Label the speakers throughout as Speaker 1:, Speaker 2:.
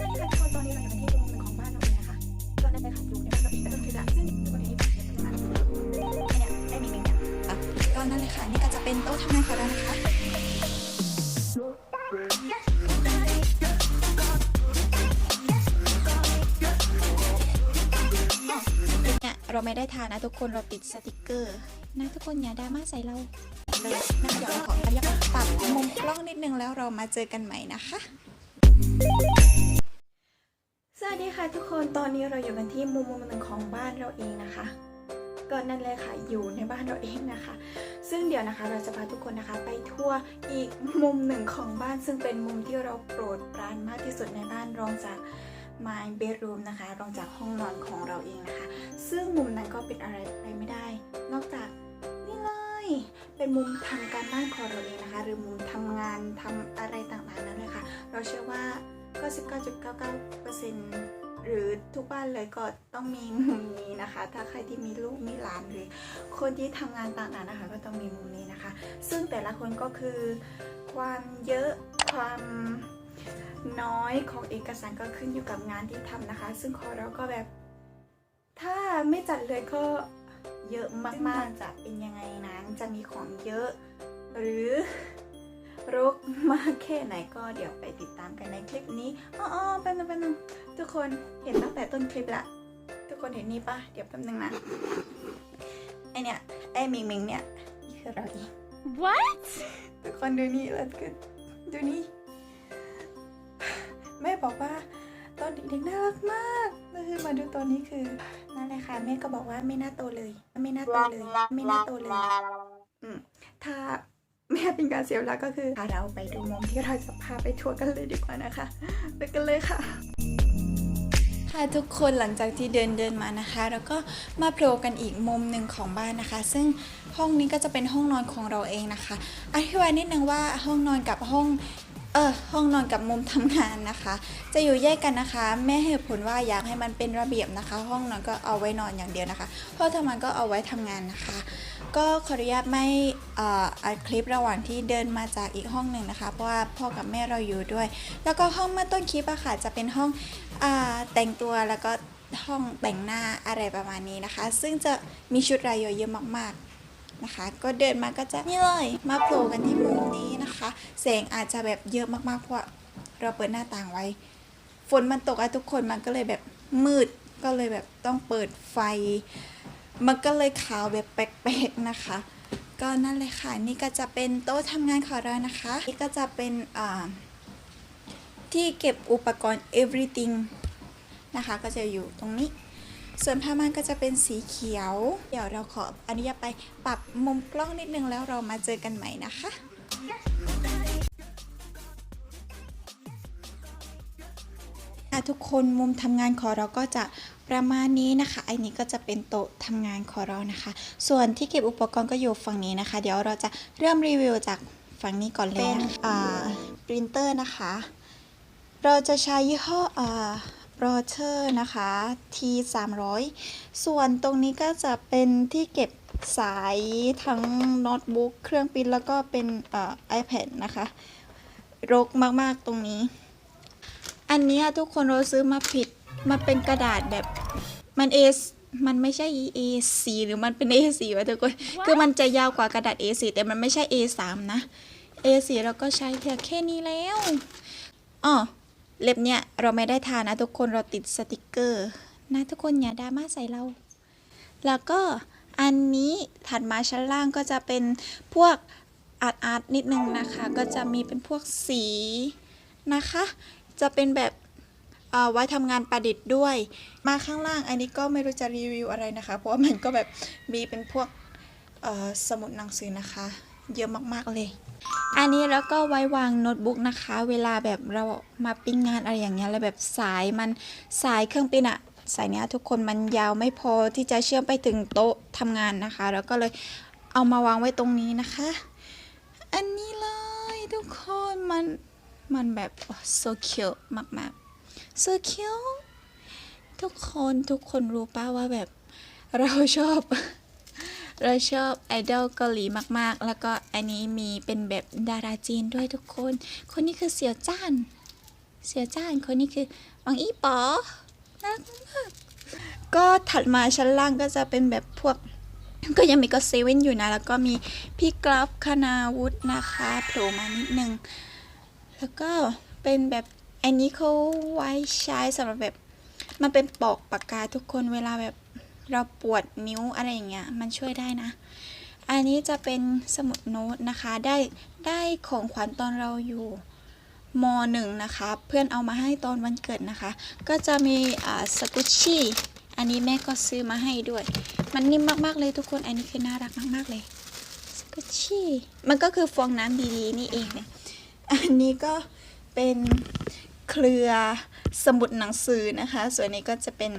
Speaker 1: ตอนนี้เราอยู่กันที่มุมหนึ่งของบ้านเราเองนะคะก็นั่นเลยค่ะดูในบ้านเราเองก็คือละซึ่งทุกคนเห็นที่ผมเห็นตรงนั้นไอเนี่ยไอมีมิงเนี่ย
Speaker 2: ก็นั่นเลยค่ะ นี่ก็จะเป็นโต๊ะทำงานของเรานะคะเนี่ยเราไม่ได้ทานนะทุกคนเราติดสติกเกอร์นะทุกคนอย่าดราม่าใส่เราเลยนะเดี๋ยวเราขออนุญาตปรับมุมกล้องนิดนึงแล้วเรามาเจอกันใหม่นะคะ
Speaker 1: สวัสดีค่ะทุกคน ตอนนี้เราอยู่กันที่มุมมุมหนึ่งของบ้านเราเองนะคะก็นั่นเลยค่ะ อยู่ในบ้านเราเองนะคะ ซึ่งเดี๋ยวนะคะเราจะพาทุกคนนะคะ ไปทั่วอีกมุมหนึ่งของบ้าน ซึ่งเป็นมุมที่เราโปรดปรานมากที่สุดในบ้านรองจาก my bedroom นะคะ รองจากห้องนอนของเราเองนะคะ ซึ่งมุมนั้นก็เป็นอะไรไปไม่ได้ นอกจากนี่เลย เป็นมุมทำการบ้านของเราเองนะคะ หรือมุมทำงานทำอะไรต่างๆนั่นเลยค่ะ เราเชื่อว่า 99.99%หรือทุกบ้านเลยก็ต้องมีมุมนี้นะคะ ถ้าใครที่มีลูกมีหลานหรือ คนที่ทำงานต่างๆนะคะ ก็ต้องมีมุมนี้นะคะ ซึ่งแต่ละคนก็คือความเยอะความน้อยของเอกสารก็ขึ้นอยู่กับงานที่ทำนะคะ ซึ่งของเราก็แบบ ถ้าไม่จัดเลยก็เยอะมากๆจะเป็นยังไงนั้นจะมีของเยอะ หรือ รกมากแค่ไหนก็เดี๋ยวไปติดตามกันในคลิปนี้อ๋อๆแป๊บนึงแป๊บนึงทุกคนเห็นตั้งแต่ต้นคลิปละ ทุกคนเห็นนี่ปะเดี๋ยวแป๊บนึงนะไอเนี่ยไอมิงมิงเนี่ยนี่คือเราเอง
Speaker 2: What
Speaker 1: ทุกคนดูนี่แล้วก็ดูนี่แม่บอกว่าตอนเด็กๆน่ารักมากแล้วคือมาดูตอนนี้คือนั่นแหละค่ะแม่ก็บอกว่าไม่น่าโตเลย ไม่น่าโตเลย ไม่น่าโตเลย อืมถ้า แม่เป็นการเสียเวลาก็คือพาเราไปดูมุมที่เราจะพาไปทัวร์กันเลยดีกว่านะคะไปกันเลยค่ะ
Speaker 2: ค่ะทุกคนหลังจากที่เดินเดินมานะคะ แล้วก็มาโผล่กันอีกมุมหนึ่งของบ้านนะคะ ซึ่งห้องนี้ก็จะเป็นห้องนอนของเราเองนะคะ อธิบายนิดนึงว่าห้องนอนกับห้องเออห้องนอนกับมุมทำงานนะคะ จะอยู่แยกกันนะคะ แม่เหตุผลว่าอยากให้มันเป็นระเบียบนะคะ ห้องนอนก็เอาไว้นอนอย่างเดียวนะคะห้องทำงานก็เอาไว้ทำงานนะคะ ก็ขออนุญาตไม่ออัดคลิประหว่างที่เดินมาจากอีกห้องหนึ่งนะคะ เพราะว่าพ่อกับแม่เราอยู่ด้วย แล้วก็ห้องเมื่อต้นคลิปอะค่ะจะเป็นห้องอแต่งตัวแล้วก็ห้องแต่งหน้าอะไรประมาณนี้นะคะ ซึ่งจะมีชุดรายเยอะมากๆนะคะ ก็เดินมาก็จะนี่เลยมาโผล่กันที่มุมนี้นะคะแสงอาจจะแบบเยอะมากๆเพราะเราเปิดหน้าต่างไว้ ฝนมันตกอะทุกคนมันก็เลยแบบมืดก็เลยแบบต้องเปิดไฟ มันก็เลยขาวแบบแปลกๆนะคะ ก็นั่นเลยค่ะ นี่ก็จะเป็นโต๊ะทำงานของเรานะคะ นี่ก็จะเป็นที่เก็บอุปกรณ์ everything นะคะ ก็จะอยู่ตรงนี้ ส่วนผ้าม่านก็จะเป็นสีเขียว เดี๋ยวเราขออนุญาตไปปรับมุมกล้องนิดนึงแล้วเรามาเจอกันใหม่นะคะ ทุกคนมุมทำงานของเราก็จะประมาณนี้นะคะอันนี้ก็จะเป็นโต๊ะทำงานของเรานะคะ ส่วนที่เก็บอุปกรณ์ก็อยู่ฝั่งนี้นะคะ เดี๋ยวเราจะเริ่มรีวิวจากฝั่งนี้ก่อนเลยนะอ่าปรินเตอร์นะคะ เราจะใช้ยี่ห้ออ่าโรเ e อร์นะคะ T 3 0 0ส่วนตรงนี้ก็จะเป็นที่เก็บสายทั้งโน้ตบุ๊กเครื่องปริ้นแล้วก็เป็นอ่า iPad นะคะ รกมาก ๆ ตรงนี้ อันเนี้ยทุกคนเราซื้อมาผิด มันเป็นกระดาษแบบมัน A มันไม่ใช่ A4 หรือมันเป็น A4 วะทุกคน คือมันจะยาวกว่ากระดาษ A4 แต่มันไม่ใช่ A3 นะ A4 เราก็ใช้เพียงแค่นี้แล้วอ๋อเล็บเนี้ยเราไม่ได้ทานะทุกคนเราติดสติกเกอร์นะทุกคนอย่าดราม่าใส่เรา แล้วก็อันนี้ถัดมาชั้นล่างก็จะเป็นพวกอาร์ตอาร์ตนิดนึงนะคะ ก็จะมีเป็นพวกสีนะคะ จะเป็นแบบไว้ทำงานประดิษฐ์ด้วย มาข้างล่างอันนี้ก็ไม่รู้จะรีวิวอะไรนะคะ เพราะว่ามันก็แบบมีเป็นพวกสมุดหนังสือนะคะ เยอะมากๆเลย อันนี้แล้วก็ไว้วางโน้ตบุ๊กนะคะ เวลาแบบเรามาปิ้งงานอะไรอย่างเงี้ยแล้วแบบสายมันสายเครื่องปิ้นอะสายเนี้ยทุกคนมันยาวไม่พอที่จะเชื่อมไปถึงโต๊ะทำงานนะคะ แล้วก็เลยเอามาวางไว้ตรงนี้นะคะ อันนี้เลยทุกคนมัน มันแบบ so cute มากๆ so cute ทุกคนทุกคนรู้ป่าว่าแบบเราชอบ เราชอบไอดอลเกาหลีมากๆ แล้วก็อันนี้มีเป็นแบบดาราจีนด้วยทุกคน คนนี้คือเสี่ยวจ้าน เสียจ้านคนนี้คือวังอี้ป๋อน่ารักมากก็ถัดมาชั้นล่างก็จะเป็นแบบพวกก็ยังมีก็เซเว่นอยู่นะ แล้วก็มีพี่กราฟคณาวุฒินะคะโผล่มานิดนึง แล้วก็เป็นแบบอันนี้เขาไว้ใช้สำหรับแบบมันเป็นปอกปากกาทุกคนเวลาแบบเราปวดนิ้วอะไรอย่างเงี้ยมันช่วยได้นะ อันนี้จะเป็นสมุดโน้ตนะคะได้ได้ของขวัญตอนเราอยู่มหนึ่งนะคะ เพื่อนเอามาให้ตอนวันเกิดนะคะ ก็จะมีอ่าสกุชชี่อันนี้แม่ก็ซื้อมาให้ด้วย มันนิ่มมากๆเลยทุกคนอันนี้คือน่ารักมาก ๆเลยสกุชชี่มันก็คือฟองน้ำดีๆนี่เองเนี่ย อันนี้ก็เป็นเครือสมุดหนังสือนะคะ ส่วนนี้ก็จะเป็น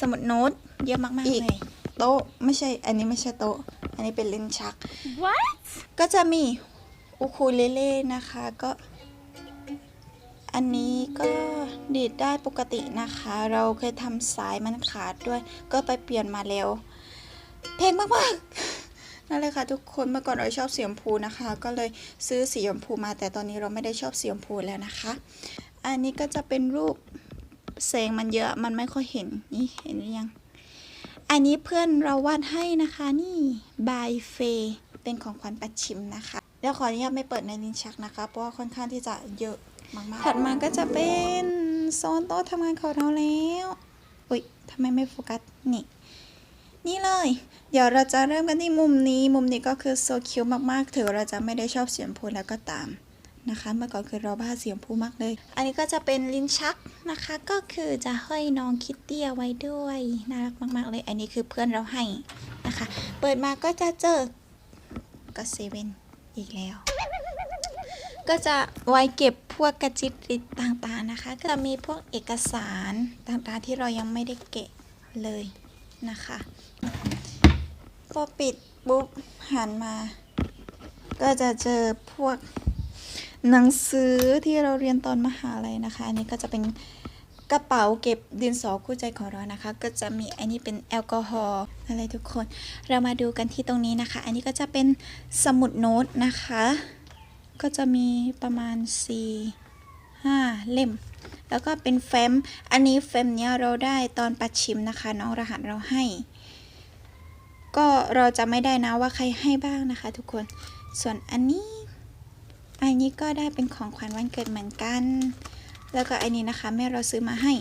Speaker 2: สมุดโน้ตเยอะมากๆ
Speaker 1: อีก
Speaker 2: เลย โต๊ะไม่ใช่อันนี้ไม่ใช่โต๊ะ อันนี้เป็นลิ้นชัก
Speaker 3: What?
Speaker 2: ก็จะมีอูคูเลเล่นะคะก็ อันนี้ก็ดีดได้ปกตินะคะ เราเคยทำสายมันขาดด้วย ก็ไปเปลี่ยนมาแล้วแพงมากๆ นั่นเลยค่ะทุกคนเมื่อก่อนเราชอบสีชมพูนะคะ ก็เลยซื้อสีชมพูมา แต่ตอนนี้เราไม่ได้ชอบสีชมพูแล้วนะคะ อันนี้ก็จะเป็นรูปแสงมันเยอะมันไม่ค่อยเห็นนี่เห็นหรือยัง อันนี้เพื่อนเราวาดให้นะคะนี่บายเฟเป็นของขวัญปัดชิมนะคะเดี๋ยวขออนุญาตไม่เปิดในลิ้นชักนะคะ เพราะว่าค่อนข้างที่จะเยอะมากๆถัดมาก็จะเป็นโซนโต๊ะทำงานของเราแล้ว อุ้ยทำไมไม่โฟกัสนี่ นี่เลย เดี๋ยวเราจะเริ่มกันที่มุมนี้ มุมนี้ก็คือโซคิวมากๆถือเราจะไม่ได้ชอบเสียงพูแล้วก็ตามนะคะ เมื่อก่อนคือเราบ้าเสียงพูมากเลย อันนี้ก็จะเป็นลิ้นชักนะคะ ก็คือจะห้อยน้องคิตเตี้ยไว้ด้วย น่ารักมากๆเลย อันนี้คือเพื่อนเราให้นะคะ เปิดมาก็จะเจอก็เซเว่นอีกแล้ว ก็จะไว้เก็บพวกกระจิตริดต่างๆนะคะ ก็จะมีพวกเอกสารต่างๆที่เรายังไม่ได้เกะเลย นะคะพอปิดปุ๊บหันมา ก็จะเจอพวกหนังสือที่เราเรียนตอนมหาลัยนะคะ อันนี้ก็จะเป็นกระเป๋าเก็บดินสอคู่ใจของเรานะคะ ก็จะมีอันนี้เป็นแอลกอฮอล์อะไรทุกคน เรามาดูกันที่ตรงนี้นะคะ อันนี้ก็จะเป็นสมุดโน้ตนะคะ ก็จะมีประมาณ4 5เล่ม แล้วก็เป็นแฟ้ม อันนี้แฟ้มเนี้ยเราได้ตอนปัดชิมนะคะ น้องรหัสเราให้ ก็เราจะไม่ได้นะว่าใครให้บ้างนะคะ ทุกคน ส่วนอันนี้ อันนี้ก็ได้เป็นของขวัญวันเกิดเหมือนกัน แล้วก็อันนี้นะคะแม่เราซื้อมาให้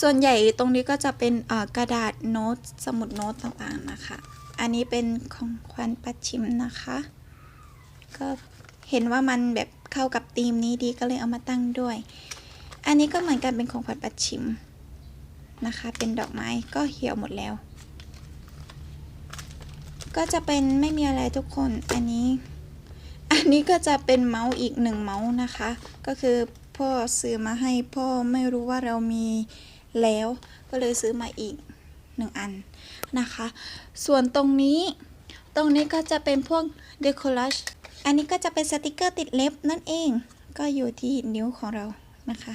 Speaker 2: ส่วนใหญ่ตรงนี้ก็จะเป็นกระดาษโน้ตสมุดโน้ตต่างๆนะคะ อันนี้เป็นของขวัญปัดชิมนะคะ ก็เห็นว่ามันแบบเข้ากับธีมนี้ดีก็เลยเอามาตั้งด้วย อันนี้ก็เหมือนกันเป็นของขวัญปัดชิมนะคะ เป็นดอกไม้ก็เหี่ยวหมดแล้ว ก็จะเป็นไม่มีอะไรทุกคน อันนี้ อันนี้ก็จะเป็นเมาส์อีกหนึ่งเมาส์นะคะ ก็คือพ่อซื้อมาให้พ่อไม่รู้ว่าเรามีแล้ว ก็เลยซื้อมาอีกหนึ่งอันนะคะ ส่วนตรงนี้ ตรงนี้ก็จะเป็นพวกเดคอลัชอันนี้ก็จะเป็นสติกเกอร์ติดเล็บนั่นเอง ก็อยู่ที่นิ้วของเรานะคะ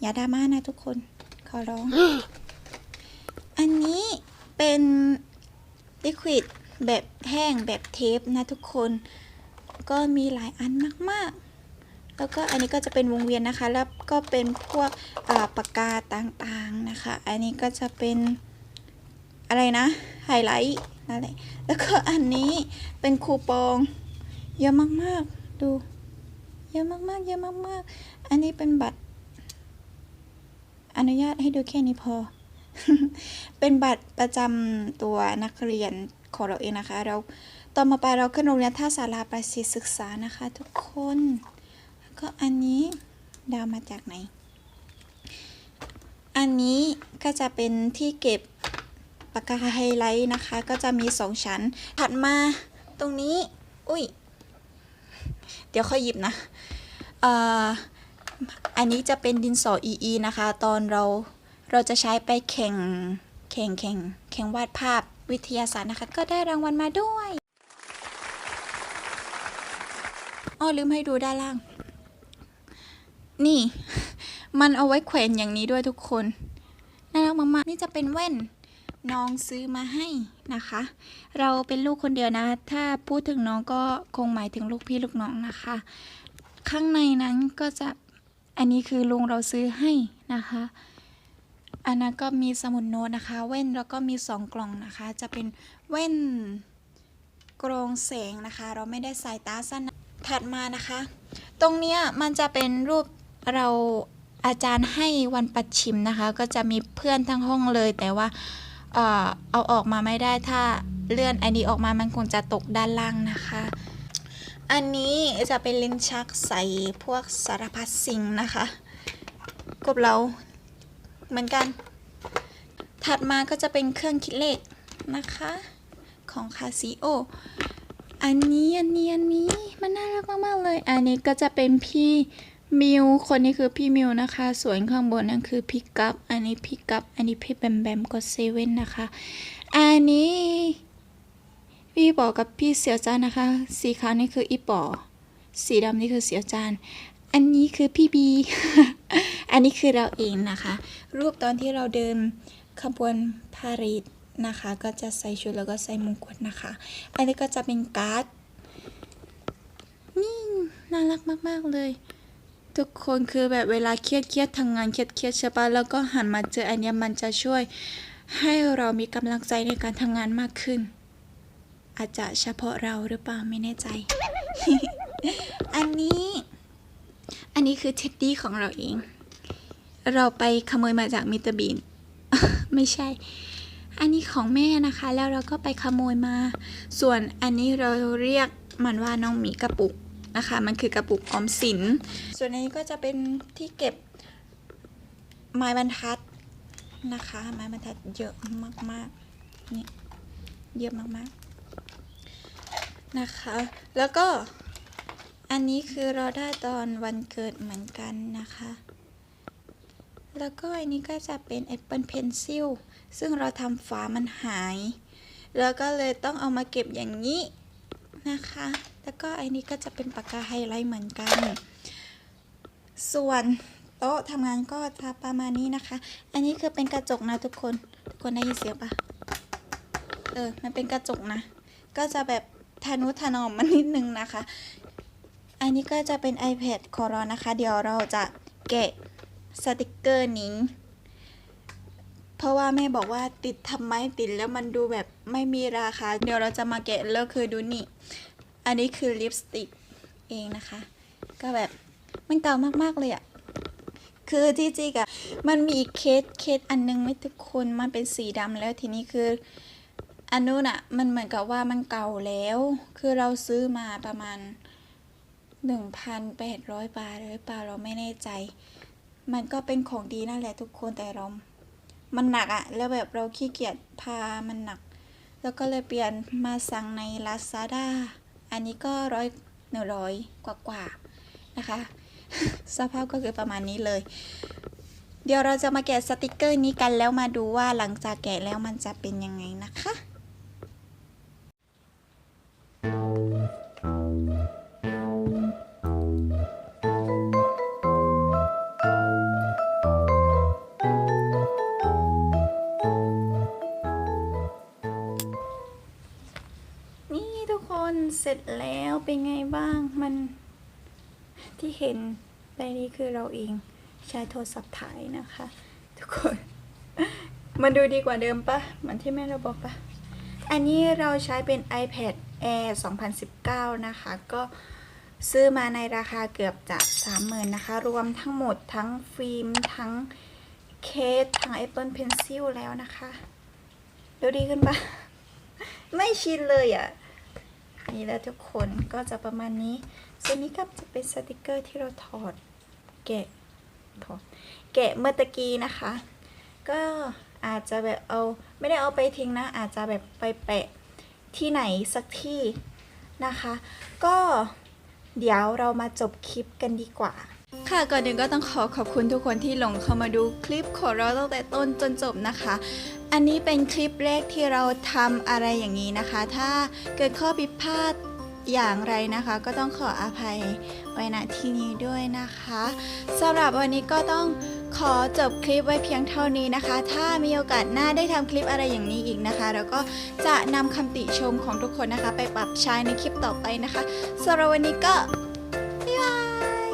Speaker 2: อย่าดราม่านะทุกคน ขอร้อง อันนี้เป็นลิควิดแบบแห้งแบบเทปนะทุกคน ก็มีหลายอันมากๆ แล้วก็อันนี้ก็จะเป็นวงเวียนนะคะ แล้วก็เป็นพวกปากกาต่างๆนะคะ อันนี้ก็จะเป็นอะไรนะ ไฮไลท์นั่นแหละแล้วก็อันนี้เป็นคูปอง เยอะมากๆ ดู เยอะมากๆ เยอะมากๆ อันนี้เป็นบัตร อนุญาตให้ดูแค่นี้พอ เป็นบัตรประจำตัวนักเรียนของเราเองนะคะ เราต่อมาไปเราขึ้นโรงเรียนท่าสาราประสิทธิศึกษานะคะ ทุกคนแล้วก็อันนี้ดาวมาจากไหน อันนี้ก็จะเป็นที่เก็บปากกาไฮไลท์นะคะ ก็จะมีสองชั้น ถัดมาตรงนี้ อุ้ย เดี๋ยวค่อยหยิบนะ เอ่อ อันนี้จะเป็นดินสอ EE นะคะ ตอนเราเราจะใช้ไปแข่งแข่งแข่งแข่งวาดภาพวิทยาศาสตร์นะคะ ก็ได้รางวัลมาด้วยอ้อลืมให้ดูด้านล่าง นี่ มันเอาไว้แขวนอย่างนี้ด้วยทุกคนน่ารักมากๆ นี่จะเป็นแว่นน้องซื้อมาให้นะคะ เราเป็นลูกคนเดียวนะ ถ้าพูดถึงน้องก็คงหมายถึงลูกพี่ลูกน้องนะคะ ข้างในนั้นก็จะ อันนี้คือลุงเราซื้อให้นะคะ อันนั้นก็มีสมุดโน้ตนะคะแว่นแล้วก็มีสองกล่องนะคะ จะเป็นแว่นกรองแสงนะคะ เราไม่ได้ใส่ตาสั้นถัดมานะคะ ตรงเนี้ยมันจะเป็นรูปเราอาจารย์ให้วันปัดชิมนะคะ ก็จะมีเพื่อนทั้งห้องเลย แต่ว่าเออเอาออกมาไม่ได้ถ้าเลื่อนอันนี้ออกมามันคงจะตกด้านล่างนะคะ อันนี้จะเป็นลิ้นชักใส่พวกสารพัดสิ่งนะคะ กบเราเหมือนกัน ถัดมาก็จะเป็นเครื่องคิดเลขนะคะ ของคาซิโอ อันนี้อันนี้อันนี้มันน่ารักมากๆเลย อันนี้ก็จะเป็นพี่มิว คนนี้คือพี่มิวนะคะ ส่วนข้างบนนั่นคือพี่กัปอันนี้พี่กัปอันนี้พี่แบมแบมก็เซเว่นนะคะ อันนี้ พี่ปอกับพี่เสี่ยวจานนะคะ สีขาวนี่คืออีปอสีดำนี่คือเสี่ยวจานอันนี้คือพี่บี อันนี้คือเราเองนะคะ รูปตอนที่เราเดินขบวนพาเหรดนะคะ ก็จะใส่ชุดแล้วก็ใส่มงกุฎนะคะ อันนี้ก็จะเป็นการ์ดนี่น่ารักมากๆเลย ทุกคนคือแบบเวลาเครียดเครียดทำงานเครียดเครียดใช่ปะแล้วก็หันมาเจออันนี้มันจะช่วยให้เรามีกำลังใจในการทำงานมากขึ้น อาจจะเฉพาะเราหรือเปล่าไม่แน่ใจ อันนี้ อันนี้คือเท็ดดี้ของเราเอง เราไปขโมยมาจากมิตรบีน ไม่ใช่ อันนี้ของแม่นะคะ แล้วเราก็ไปขโมยมา ส่วนอันนี้เราเรียกมันว่าน้องหมีกระปุกนะคะ มันคือกระปุกออมสิน ส่วนนนี้ก็จะเป็นที่เก็บไม้บรรทัดนะคะ ไม้บรรทัดเยอะมากๆนี่เยอะมากๆ นะคะ แล้วก็อันนี้คือเราได้ตอนวันเกิดเหมือนกันนะคะ แล้วก็อันนี้ก็จะเป็น Apple Pencil ซึ่งเราทำฝามันหาย แล้วก็เลยต้องเอามาเก็บอย่างนี้นะคะ แล้วก็อันนี้ก็จะเป็นปากกาไฮไลท์เหมือนกัน ส่วนโต๊ะทำงานก็จะประมาณนี้นะคะ อันนี้คือเป็นกระจกนะทุกคน ทุกคนได้ยินเสียงปะเออ มันเป็นกระจกนะ ก็จะแบบ ทานุถนอมมันนิดนึงนะคะ อันนี้ก็จะเป็น iPad ของเรานะคะ เดี๋ยวเราจะแกะสติกเกอร์นี้ เพราะว่าแม่บอกว่าติดทำไมติดแล้วมันดูแบบไม่มีราคา เดี๋ยวเราจะมาแกะแล้วคือดูนี่ อันนี้คือลิปสติกเองนะคะ ก็แบบมันเก่ามากๆเลยอะคือที่จริงอะมันมีเคสเคสอันนึงไม่ทุกคนมันเป็นสีดำแล้วทีนี้คือ อันนู้นอะมันเหมือนกับว่ามันเก่าแล้ว คือเราซื้อมาประมาณ 1,800 บาทหรือเปล่าเราไม่แน่ใจ มันก็เป็นของดีนั่นแหละทุกคนแต่เรา มันหนักอะแล้วแบบเราขี้เกียจพามันหนัก แล้วก็เลยเปลี่ยนมาสั่งใน Lazada อันนี้ก็ร้อยหนึ่งร้อยกว่ากว่าๆนะคะ สภาพก็คือประมาณนี้เลย เดี๋ยวเราจะมาแกะสติกเกอร์นี้กันแล้วมาดูว่าหลังจากแกะแล้วมันจะเป็นยังไงนะคะ นี่ทุกคนเสร็จแล้วเป็นไงบ้างมันที่เห็นไปนี้คือเราเองใช้โทรศัพท์ถ่ายนะคะ ทุกคน มันดูดีกว่าเดิมปะเหมือนที่แม่เราบอกปะอันนี้เราใช้เป็น iPad Air 2019 นะคะ ก็ซื้อมาในราคาเกือบจะ 30,000 นะคะ รวมทั้งหมดทั้งฟิล์ม ทั้งเคส ทั้ง Apple Pencil แล้วนะคะ ดูดีขึ้นปะไม่ชินเลยอะ นี่แหละทุกคนก็จะประมาณนี้ ส่วนนี้ก็จะเป็นสติกเกอร์ที่เราถอดแกะถอดแกะเมื่อตะกี้นะคะ ก็อาจจะแบบเอาไม่ได้เอาไปทิ้งนะ อาจจะแบบไปแปะ ที่ไหนสักที่นะคะ ก็เดี๋ยวเรามาจบคลิปกันดีกว่า ค่ะก่อนอื่นก็ต้องขอขอบคุณทุกคนที่หลงเข้ามาดูคลิปของเราตั้งแต่ต้นจนจบนะคะ อันนี้เป็นคลิปแรกที่เราทำอะไรอย่างนี้นะคะ ถ้าเกิดข้อผิดพลาดอย่างไรนะคะ ก็ต้องขออภัยไว้ณที่นี้ด้วยนะคะสำหรับวันนี้ก็ต้อง ขอจบคลิปไว้เพียงเท่านี้นะคะ ถ้ามีโอกาสหน้าได้ทำคลิปอะไรอย่างนี้อีกนะคะ แล้วก็จะนำคำติชมของทุกคนนะคะ ไปปรับใช้ในคลิปต่อไปนะคะสำหรับวันนี้ก็บ๊ายบาย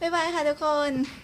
Speaker 2: บ๊ายบายค่ะทุกคน